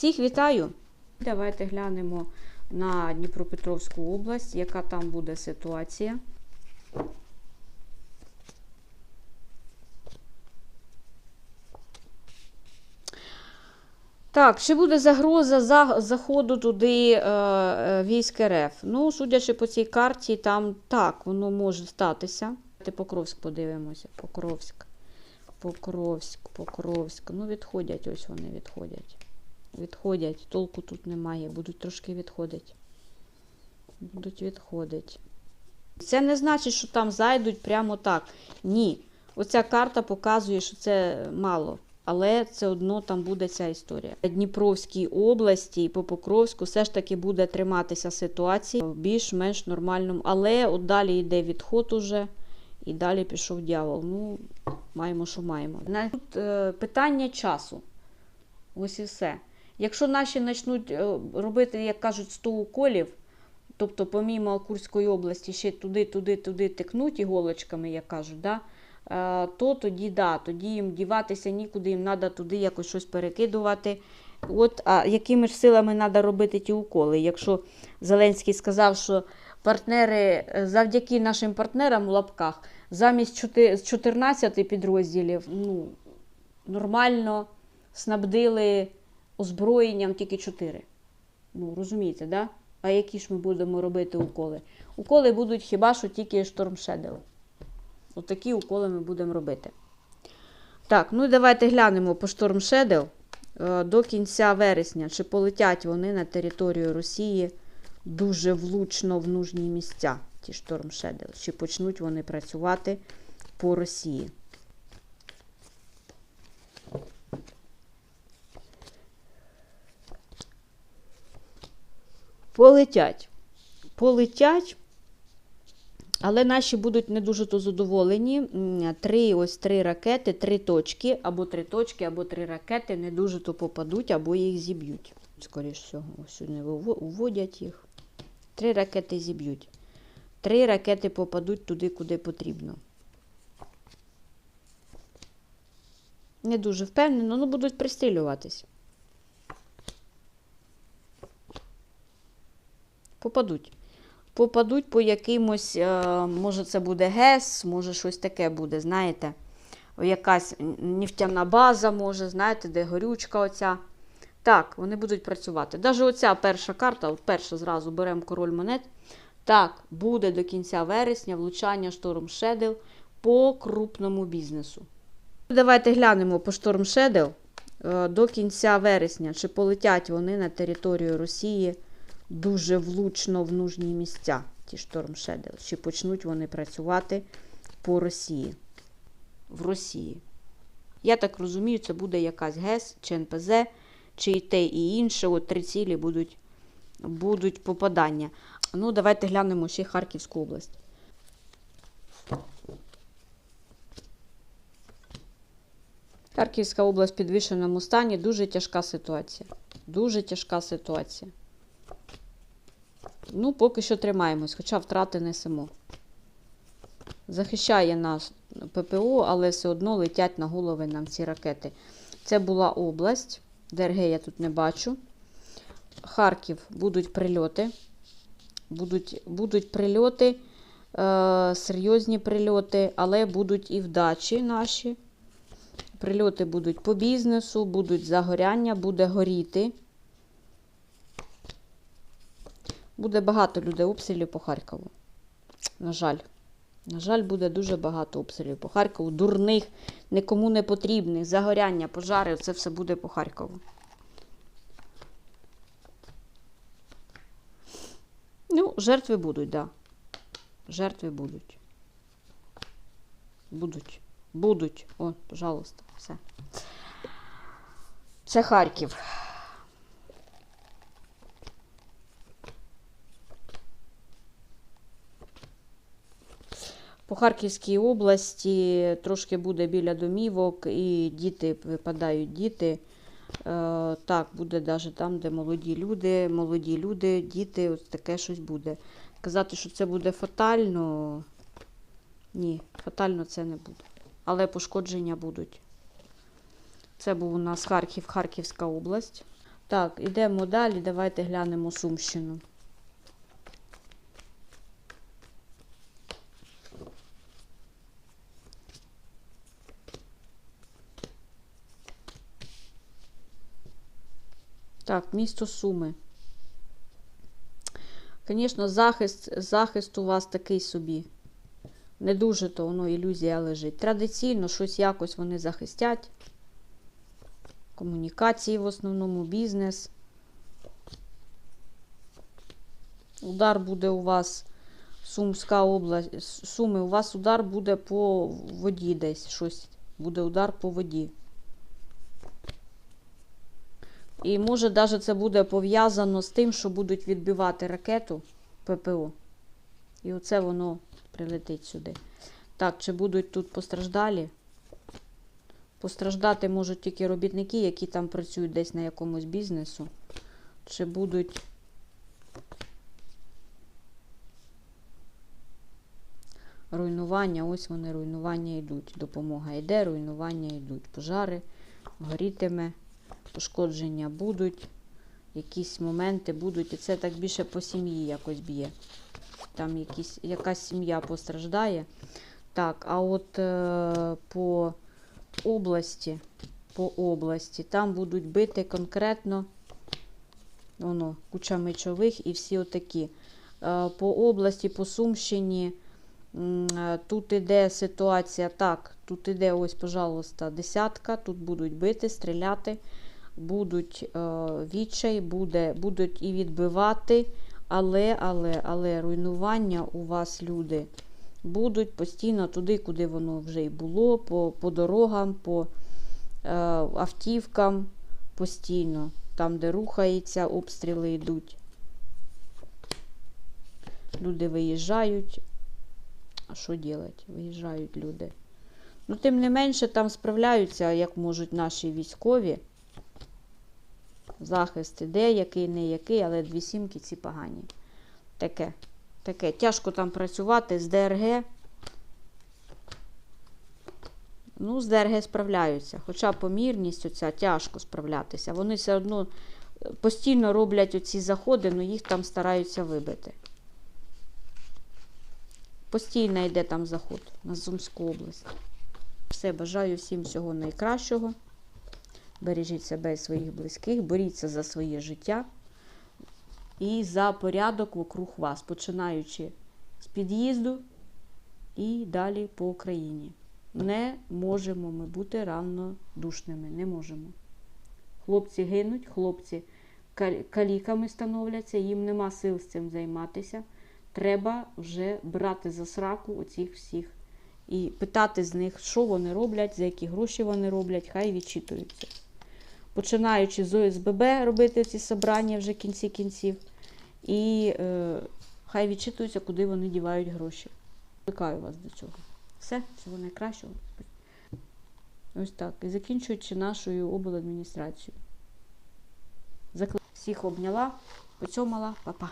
Всіх вітаю! Давайте глянемо на Дніпропетровську область, яка там буде ситуація. Так, чи буде загроза за, заходу туди е, е, військ РФ? Ну, судячи по цій карті, там так, воно може статися. Давайте Покровськ подивимося. Покровськ. Покровськ, Покровськ. Ну, відходять, ось вони відходять. Відходять. Толку тут немає, будуть трошки відходити. Будуть відходити. Це не значить, що там зайдуть прямо так. Ні. Оця карта показує, що це мало. Але це одно там буде ця історія. Дніпровській області і по Покровську все ж таки буде триматися ситуація в більш-менш нормальному. Але от далі йде відход уже, і далі пішов дьявол. Ну, маємо, що маємо. Тут е, питання часу. Ось і все. Якщо наші почнуть е, робити, як кажуть, 100 уколів, тобто помімо Курської області ще туди, туди, туди тикнуть іголочками, як кажуть, да? е, то тоді да, тоді їм діватися нікуди, їм треба туди якось щось перекидувати. От, а якими ж силами треба робити ті уколи? Якщо Зеленський сказав, що партнери, е, завдяки нашим партнерам в лапках, замість 14 підрозділів, ну, нормально снабдили озброєнням тільки 4. Ну, розумієте, да? А які ж ми будемо робити уколи? Уколи будуть хіба що тільки Shadow. Отакі уколи ми будемо робити. Так, ну давайте глянемо по е, до кінця вересня. Чи полетять вони на територію Росії дуже влучно в нужні місця, ті Shadow? Чи почнуть вони працювати по Росії? Полетять. Полетять. Але наші будуть не дуже то задоволені. Три ось три ракети, три точки, або три точки, або три ракети не дуже то попадуть, або їх зіб'ють. Скоріш всього, ось виво- уводять їх. Три ракети зіб'ють. Три ракети попадуть туди, куди потрібно. Не дуже впевнено, ну будуть пристрілюватись. Попадуть. Попадуть по якимось, е, може, це буде ГЕС, може щось таке буде, знаєте. Якась нефтяна база, може, знаєте, де горючка оця. Так, вони будуть працювати. Навіть оця перша карта, перша зразу беремо король монет. Так, буде до кінця вересня влучання Шторм Shadow по крупному бізнесу. Давайте глянемо по Шторм е, до кінця вересня, чи полетять вони на територію Росії дуже влучно в нужні місця, ті Shadow, чи почнуть вони працювати по Росії. В Росії. Я так розумію, це буде якась ГЕС чи НПЗ, чи і те, і інше. От три цілі будуть, будуть попадання. Ну, давайте глянемо ще Харківську область. Харківська область в підвищеному стані. Дуже тяжка ситуація. Дуже тяжка ситуація. Ну, поки що тримаємось, хоча втрати несемо. Захищає нас ППО, але все одно летять на голови нам ці ракети. Це була область. ДРГ я тут не бачу. Харків будуть прильоти. Будуть, будуть прильоти, е, серйозні прильоти, але будуть і вдачі наші. Прильоти будуть по бізнесу, будуть загоряння, буде горіти. Буде багато людей обстрілів по Харкову. На жаль. На жаль, буде дуже багато обстрілів по Харкову. Дурних, нікому не потрібних, загоряння, пожари це все буде по Харкову. Ну, жертви будуть, так. Да. Жертви будуть. Будуть. Будуть. О, пожалуйста, все. Це Харків. По Харківській області трошки буде біля домівок, і діти випадають діти. Е, так, буде навіть там, де молоді люди, молоді люди, діти, ось таке щось буде. Казати, що це буде фатально. Ні, фатально це не буде. Але пошкодження будуть. Це був у нас Харків, Харківська область. Так, ідемо далі. Давайте глянемо Сумщину. Так, місто Суми. Звісно, захист, захист у вас такий собі. Не дуже то воно ілюзія лежить. Традиційно щось якось вони захистять. Комунікації в основному, бізнес. Удар буде у вас Сумська область, Суми, у вас удар буде по воді десь щось. Буде удар по воді. І може навіть це буде пов'язано з тим, що будуть відбивати ракету ППО. І оце воно прилетить сюди. Так, чи будуть тут постраждалі? Постраждати можуть тільки робітники, які там працюють десь на якомусь бізнесу. Чи будуть. Руйнування, ось вони, руйнування йдуть. Допомога йде, руйнування йдуть. Пожари, горітиме, пошкодження будуть, якісь моменти будуть. І це так більше по сім'ї якось б'є. Там якісь, якась сім'я постраждає. Так, а от е, по області, по області, там будуть бити конкретно воно, куча мечових і всі отакі. Е, по області, по Сумщині. е, Тут іде ситуація так, тут іде ось, пожалуйста, десятка, тут будуть бити, стріляти, будуть е, відчай, буде, будуть і відбивати, але, але, але руйнування у вас люди будуть постійно туди, куди воно вже й було, по, по дорогам, по е, автівкам, постійно, там, де рухається, обстріли йдуть. Люди виїжджають. А що робити? Виїжджають люди. Ну, тим не менше, там справляються, як можуть наші військові. Захист іде, який не який, але дві сімки ці погані. Таке. Таке. Тяжко там працювати з ДРГ. Ну, з ДРГ справляються. Хоча помірність оця тяжко справлятися. Вони все одно е, постійно роблять оці заходи, але їх там стараються вибити. Постійно йде там заход на Сумську область. Все, бажаю всім всього найкращого. Бережіть себе і своїх близьких, боріться за своє життя і за порядок вокруг вас, починаючи з під'їзду і далі по Україні. Не можемо ми бути равнодушними. Не можемо. Хлопці гинуть, хлопці каліками становляться, їм нема сил з цим займатися. Треба вже брати за сраку оцих всіх і питати з них, що вони роблять, за які гроші вони роблять, хай відчитуються. Починаючи з ОСББ робити ці собрання вже кінці кінців, і е, хай відчитуються, куди вони дівають гроші. Викликаю вас до цього. Все, всього найкращого. Ось так. І закінчуючи нашою обладміністрацією. Всіх обняла, поцьомала, па-па.